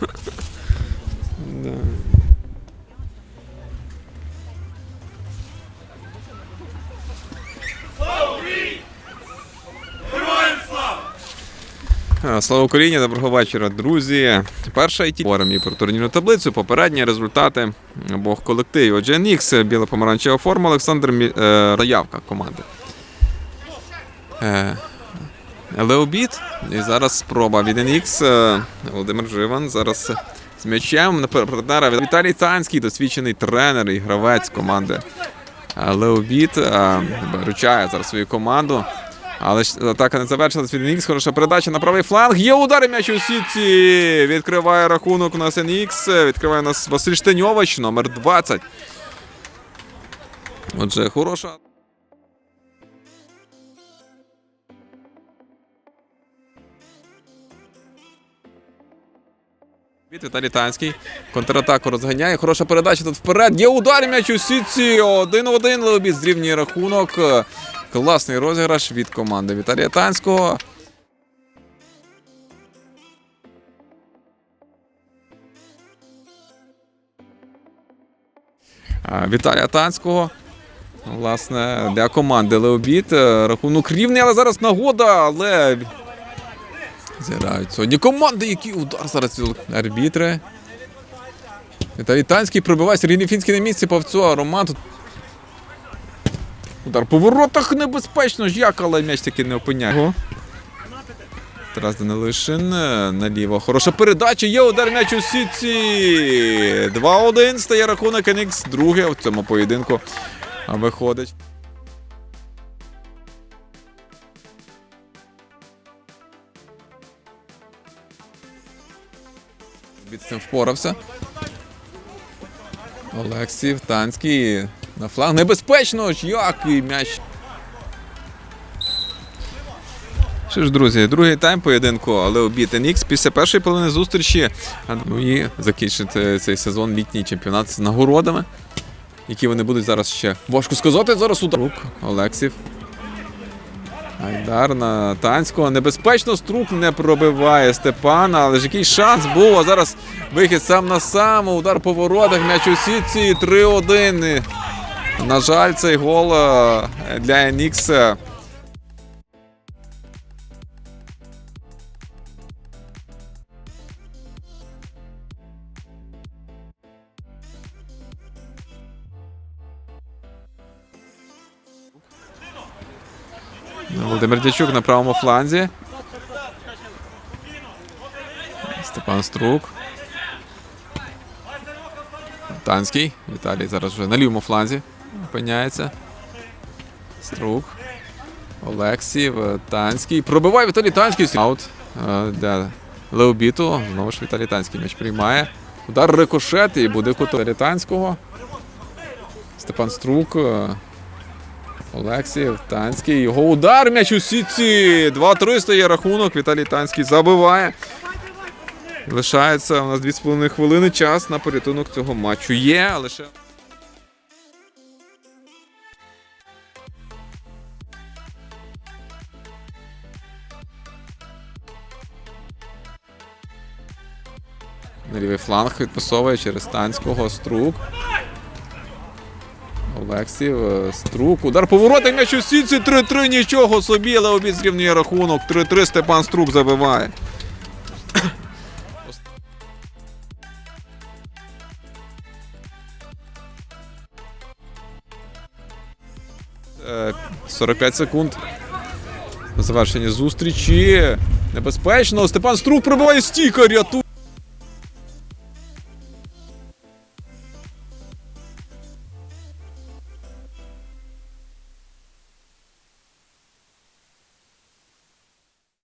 Да. Слава Україні, доброго вечора, друзі. Перша IT. Говоримо і про турнірну таблицю, попередні результати обох колективів. Отже, NX, біло-помаранчева форма, Олександр е, заявка команди. Леобіт. І зараз спроба від NX. е, Володимир Живан. Зараз з м'ячем на партнера Віталій Танський, досвідчений тренер і гравець команди. Леобіт е, виручає зараз свою команду. Але атака не завершилась від NX. Хороша передача на правий фланг. Є удар і м'яч у сітці. Відкриває рахунок у нас NX. Відкриває у нас Василь Штеньович, номер 20. Отже, хороша. Від Віталій Танський. Контратаку розганяє. Хороша передача тут вперед. Є удар м'яч у сітці. 1-1. Леобіт зрівнює рахунок. Класний розіграш від команди Віталія Танського. Віталія Танського. Власне, для команди Леобіт. Е, Рахунок рівний, але зараз нагода, але Зіграють сьогодні команди, який удар зараз арбітри. Віталій Танський пробиває Сергій Фінський на місці Павцо, а Роман тут. Удар по воротах небезпечно ж як, але м'яч таки не опиняє. Ого. Тарас Данилишин е, наліво. Хороша передача. Є удар м'яч у сітці. 2-1 стає рахунок NX. Друге в цьому поєдинку виходить. Від цим впорався. Олексій Танський на фланг. Небезпечно ж! Як і м'яч. Що ж, друзі, другий тайм поєдинку, але обід NX після першої половини зустрічі. Ну закінчити цей сезон літній чемпіонат з нагородами, які вони будуть зараз ще. Важко сказати, зараз удар. Олексів. Айдар на Танського. Небезпечно струк не пробиває Степана, але ж який шанс був. А зараз вихід сам на сам. Удар по воротах. М'яч у сітці. 3-1. На жаль, цей гол е, для NX. Володимир Дячук на правому фланзі. Степан Струк. Танський. Віталій зараз вже на лівому фланзі опиняється. Струк. Олексів. Танський. Пробиває Віталій Танський. Аут е, для Леобіту. Знову ж Віталій Танський м'яч приймає. Удар рикошет і буде кут Танського. Степан Струк. Олексіїв, Танський. Його удар м'яч у сітці. 2-3 стає рахунок. Віталій Танський забиває. Лишається у нас 2,5 хвилини час на порятунок цього матчу. Є, лише. На лівий фланг відпасовує через Танського Струк. Олексів, е, Струк. Удар поворота м'яч у сітці 3-3, нічого собі, але обід зрівнює рахунок. 3-3 Степан Струк забиває. Е, 45 секунд. На завершення зустрічі. Небезпечно. Степан Струк пробиває стійка, рятує.